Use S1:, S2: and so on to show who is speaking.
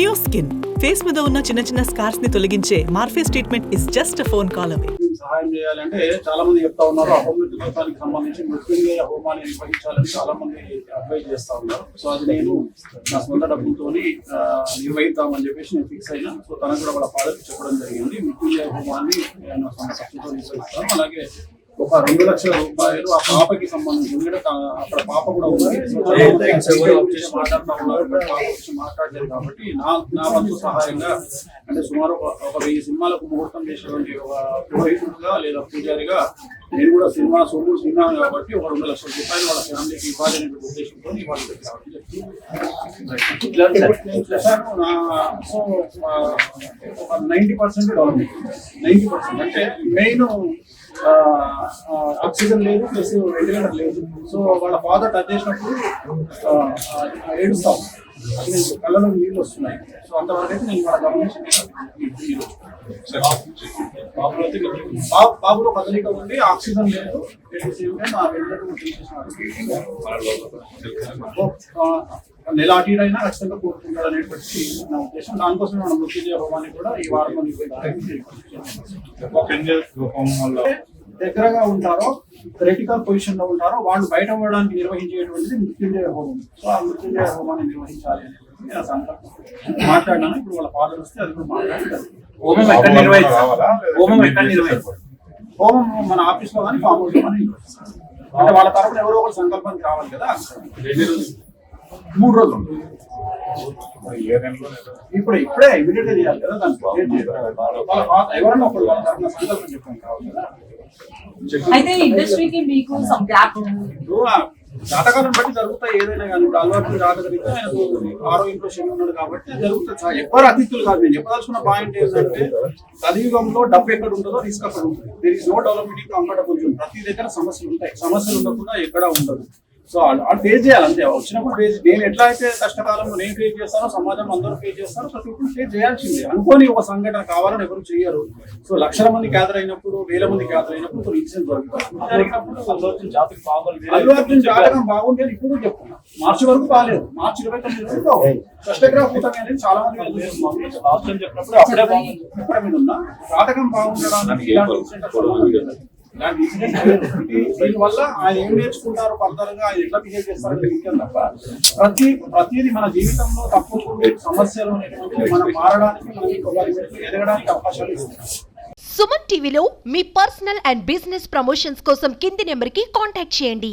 S1: Neo skin face మీద ఉన్న చిన్న చిన్న స్కార్స్ని తొలగించే Morpheus treatment is just phone call away
S2: సహాయం చేయాలంటే చాలా మంది చెప్తా ఉన్నారు అహోమిత వ్రతానికి సంబంధించి మృత్యుంజయ హోమాన్ని నిర్వహించాలని చాలా మంది అడ్వైజ్ చేస్తా ఉన్నారు. సో అది నేను నా సొంత డబ్బులతో నిర్వహిద్దామని చెప్పేసి నేను ఫిక్స్ అయినా సో తనకు కూడా వాళ్ళ ఫాదర్కి చెప్పడం జరిగింది. మృత్యుంజయ హోమాన్ని నేను నిర్వహిస్తాను అలాగే ఒక రెండు లక్షల రూపాయలు ఆ పాపకి సంబంధించి. ఎందుకంటే అక్కడ పాప కూడా ఉంది. మాట్లాడలేదు కాబట్టి నా నా వంతు సహాయంగా అంటే సుమారు ఒక ఒక వెయ్యి సినిమాలకు ముహూర్తం చేసేటువంటి ఒక పురోహితుడిగా లేదా పూజారిగా నేను కూడా సినిమా సొమ్ము సినిమా కాబట్టి ఒక రెండు లక్షల రూపాయలు వాళ్ళ ఫ్యామిలీకి ఇవ్వాలనే ఉద్దేశంతో ఇవాళ నా so ninety percent development ninety percent అంటే మెయిన్ ఆక్సిజన్ లేదు ప్లస్ వెంటిలేటర్ లేదు. సో వాళ్ళ ఫాదర్ టచ్ చేసినప్పుడు ఏడుస్తాం. కళ్ళలో నీళ్ళు వస్తున్నాయి. సో అంతవరకు అయితే నేను వాళ్ళ గమనించి బాబు బాబులో కదలిక ఉంది. ఆక్సిజన్ లేదు. నెల అటు ఇటు అయినా ఖచ్చితంగా కోరుకుంటాడు అనేటువంటి నా ఉద్దేశం. దానికోసం మనం మృత్యుంజయ హోమాన్ని కూడా ఈ వారంలో నిర్వహించాలి దగ్గరగా ఉంటారో క్రిటికల్ పొజిషన్లో ఉంటారో వాళ్ళు బయట అవ్వడానికి నిర్వహించేటువంటిది మృత్యుంజయ హోమం. సో ఆ మృత్యుంజయ హోమాన్ని నిర్వహించాలి అనేది నా సంకల్పం. మాట్లాడినాను ఇప్పుడు వాళ్ళ ఫాదర్ వస్తే అది కూడా మాట్లాడారు
S3: హోమం ఎక్కడ నిర్వహిస్తారు హోమం ఎక్కడ నిర్వహిస్తారు
S2: హోమం మన ఆఫీస్లో కానీ ఫామ్ హౌస్లో కానీ అంటే వాళ్ళ తరపున ఎవరో ఒకరు సంకల్పానికి రావాలి కదా? మూడు రోజులు. ఇప్పుడు ఇప్పుడే ఇమీడియట్గా చేయాలి కదా దానికి ఎవరన్నా ఒకరు వాళ్ళ తరపున సంకల్పం చెప్పడానికి కావాలి కదా.
S4: అయితే ఇండస్ట్రీకి మీకు సమ్ గ్యాప్
S2: జాతకాలను బట్టి జరుగుతాయి ఏదైనా కానీ. ఇప్పుడు అలవాట్లు జాతకరీత్యా ఆయనకు ఇంట్లో శని ఉన్నాడు కాబట్టి జరుగుతుంది ఎవరు అతిథులు కాదు. నేను చెప్పదలుచుకున్న పాయింట్ ఏంటంటే కలియుగంలో డబ్బు ఎక్కడ ఉంటుందో రిస్క్ అక్కడ ఉంటుంది. There is no development comfortable ప్రతి దగ్గర సమస్యలు ఉంటాయి. సమస్యలు ఉండకుండా ఎక్కడ ఉండదు. సో వాళ్ళు ఫేస్ చేయాలి అంతే వచ్చినప్పుడు ఫేస్ నేను ఎట్లా అయితే కష్టకాలంలో నేను ఫేస్ చేస్తానో సమాజం అందరూ ఫేస్ చేస్తారో ప్రతి ఒక్కరు ఫేస్ చేయాల్సిందే. అనుకోని ఒక సంఘటన కావాలని ఎవరు చేయరు సో లక్షల మంది గ్యాదర్ అయినప్పుడు వేల మంది గ్యాదర్ అయినప్పుడు కొన్ని ఇన్సిడెంట్
S3: బాగోలేదు
S2: అల్లు అర్జున్ జాతకం బాగుంది అని ఇప్పుడు చెప్తున్నా. మార్చి వరకు బాగాలేదు మార్చి ఇరవై తొమ్మిది వరకు బాగుంది కష్టగ్రహూతం అనేది చాలా మంది
S3: చెప్పినప్పుడు అప్పుడే బాగుంది.
S2: ఎక్కడ మీద ఉన్నా. జాతకం బాగుండడానికి ఇలాంటి ఇన్సిడెంట్ దీనివల్ల ఆయన ఏం నేర్చుకుంటారు ఫర్దర్గా ఆయన ఎట్లా బిహేవ్ చేస్తారు అనేది ముఖ్యం తప్ప. ప్రతి ప్రతిది మన జీవితంలో తప్పకుండా సమస్యలు అనేటువంటివి మనం మారడానికి మనకి ఎదగడానికి అవకాశాలు ఇస్తాయి.
S5: సుమన్ టీవీలో మీ పర్సనల్ అండ్ బిజినెస్ ప్రమోషన్స్ కోసం కింది నెంబర్కి కాంటాక్ట్ చేయండి.